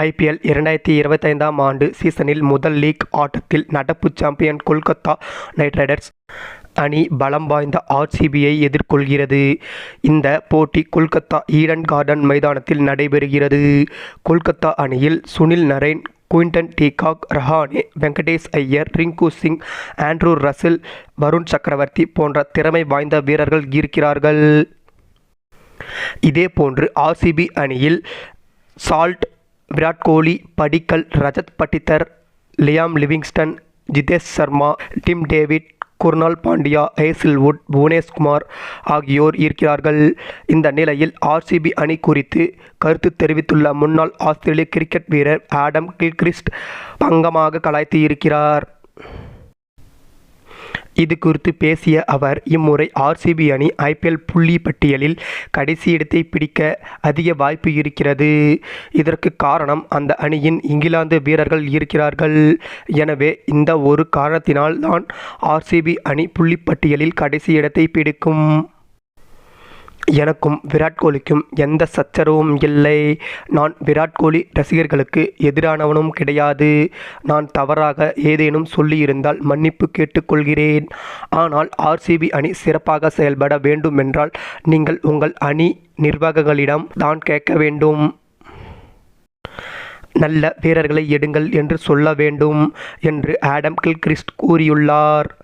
IPL இரண்டாயிரத்தி இருபத்தைந்தாம் ஆண்டு சீசனில் முதல் லீக் ஆட்டத்தில் நடப்பு சாம்பியன் கொல்கத்தா நைட் ரைடர்ஸ் அணி பலம் வாய்ந்த ஆர்சிபியை எதிர்கொள்கிறது. இந்த போட்டி கொல்கத்தா ஈடன் கார்டன் மைதானத்தில் நடைபெறுகிறது. கொல்கத்தா அணியில் Sunil Narine Quinton de Kock Rahane Venkatesh Iyer Rinku Singh Andre Russell Varun Chakravarthy போன்ற திறமை வாய்ந்த வீரர்கள் இருக்கிறார்கள். இதேபோன்று ஆர்சிபி அணியில் Salt Virat Kohli Padikkal Rajat Patidar Liam Livingstone Jitesh Sharma Tim David Krunal Pandya Hazlewood Bhuvanesh Kumar ஆகியோர் இருக்கிறார்கள். இந்த நிலையில் ஆர்சிபி அணி குறித்து கருத்து தெரிவித்துள்ள முன்னாள் ஆஸ்திரேலிய கிரிக்கெட் வீரர் ஆடம் கில்கிறிஸ்ட் பங்கமாக கலாய்த்து இருக்கிறார். இது குறித்து பேசிய அவர் இம்முறை ஆர்சிபி அணி ஐபிஎல் புள்ளி பட்டியலில் கடைசி இடத்தை பிடிக்க அதிக வாய்ப்பு இருக்கிறது. இதற்கு காரணம் அந்த அணியின் இங்கிலாந்து வீரர்கள் இருக்கிறார்கள். எனவே இந்த ஒரு காரணத்தினால் தான் ஆர்சிபி அணி புள்ளிப்பட்டியலில் கடைசி இடத்தை பிடிக்கும். எனக்கும் விராட் கோலிக்கும் எந்த சச்சரவும் இல்லை. நான் விராட் கோலி ரசிகர்களுக்கு எதிரானவனும் கிடையாது. நான் தவறாக ஏதேனும் சொல்லியிருந்தால் மன்னிப்பு கேட்டுக்கொள்கிறேன். ஆனால் ஆர்சிபி அணி சிறப்பாக செயல்பட வேண்டுமென்றால் நீங்கள் உங்கள் அணி நிர்வாகங்களிடம் தான் கேட்க வேண்டும். நல்ல வீரர்களை எடுங்கள் என்று சொல்ல வேண்டும் என்று ஆடம் கில்கிறிஸ்ட் கூறியுள்ளார்.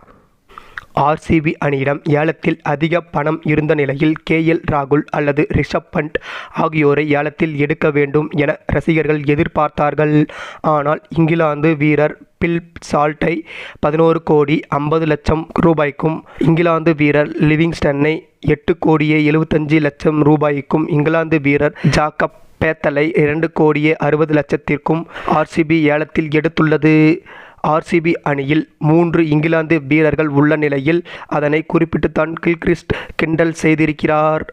ஆர்சிபி அணியிடம் ஏலத்தில் அதிக பணம் இருந்த நிலையில் கே எல் ராகுல் அல்லது ரிஷப் பண்ட் ஆகியோரை ஏலத்தில் எடுக்க வேண்டும் என ரசிகர்கள் எதிர்பார்த்தார்கள். ஆனால் இங்கிலாந்து வீரர் பில் சால்ட்டை பதினோரு கோடி ஐம்பது லட்சம் ரூபாய்க்கும் இங்கிலாந்து வீரர் லிவிங்ஸ்டன்னை எட்டு கோடியே எழுபத்தஞ்சு லட்சம் ரூபாய்க்கும் இங்கிலாந்து வீரர் ஜாக்கப் பேத்தலை இரண்டு கோடியே அறுபது லட்சத்திற்கும் ஆர்சிபி ஏலத்தில் எடுத்துள்ளது. ஆர்சிபி அணியில் மூன்று இங்கிலாந்து வீரர்கள் உள்ள நிலையில் அதனை குறிப்பிட்டுத்தான் கில்கிறிஸ்ட் கிண்டல் செய்திருக்கிறார்.